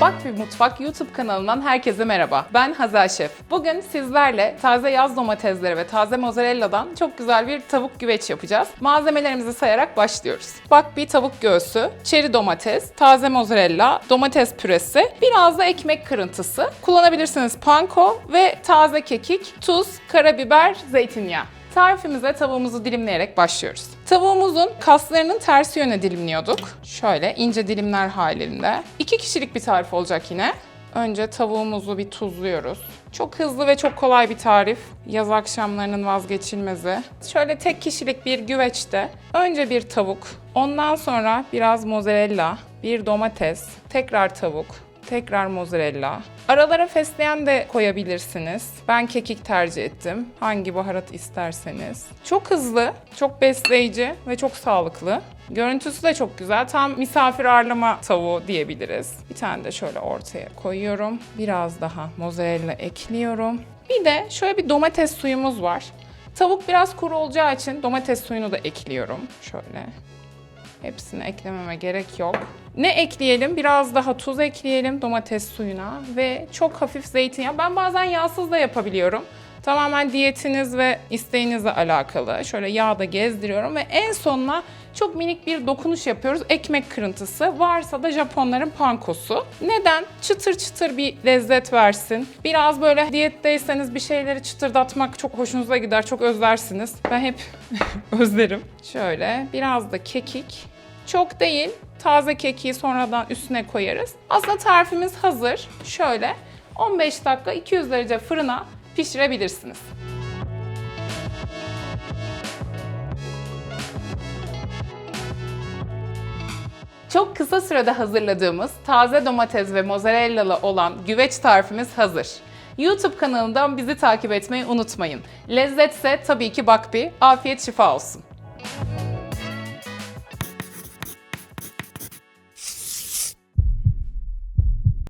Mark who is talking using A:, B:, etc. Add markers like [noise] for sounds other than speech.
A: Bak Bir Mutfak YouTube kanalından herkese merhaba. Ben Hazal Şef. Bugün sizlerle taze yaz domatesleri ve taze mozzarella'dan çok güzel bir tavuk güveç yapacağız. Malzemelerimizi sayarak başlıyoruz. Bak bir tavuk göğsü, çeri domates, taze mozzarella, domates püresi, biraz da ekmek kırıntısı. Kullanabilirsiniz panko ve taze kekik, tuz, karabiber, zeytinyağı. Tarifimize tavuğumuzu dilimleyerek başlıyoruz. Tavuğumuzun kaslarının tersi yöne dilimliyorduk. Şöyle ince dilimler halinde. İki kişilik bir tarif olacak yine. Önce tavuğumuzu bir tuzluyoruz. Çok hızlı ve çok kolay bir tarif. Yaz akşamlarının vazgeçilmezi. Şöyle tek kişilik bir güveçte önce bir tavuk, ondan sonra biraz mozzarella, bir domates, tekrar tavuk, tekrar mozzarella. Aralara fesleğen de koyabilirsiniz. Ben kekik tercih ettim. Hangi baharat isterseniz. Çok hızlı, çok besleyici ve çok sağlıklı. Görüntüsü de çok güzel. Tam misafir ağırlama tavuğu diyebiliriz. Bir tane de şöyle ortaya koyuyorum. Biraz daha mozzarella ekliyorum. Bir de şöyle bir domates suyumuz var. Tavuk biraz kuru olacağı için domates suyunu da ekliyorum. Şöyle Hepsini eklememe gerek yok. Ne ekleyelim? Biraz daha tuz ekleyelim domates suyuna ve çok hafif zeytinyağı. Ben bazen yağsız da yapabiliyorum. Tamamen diyetiniz ve isteğinizle alakalı. Şöyle yağda gezdiriyorum ve en sonuna çok minik bir dokunuş yapıyoruz. Ekmek kırıntısı. Varsa da Japonların pankosu. Neden? Çıtır çıtır bir lezzet versin. Biraz böyle diyetteyseniz bir şeyleri çıtırdatmak çok hoşunuza gider. Çok özlersiniz. Ben hep [laughs] özlerim. Şöyle biraz da kekik. Çok değil. Taze kekiği sonradan üstüne koyarız. Aslında tarifimiz hazır. Şöyle 15 dakika 200 derece fırına pişirebilirsiniz. Çok kısa sürede hazırladığımız taze domates ve mozzarella'lı olan güveç tarifimiz hazır. YouTube kanalından bizi takip etmeyi unutmayın. Lezzetse tabii ki bak bir, afiyet şifa olsun.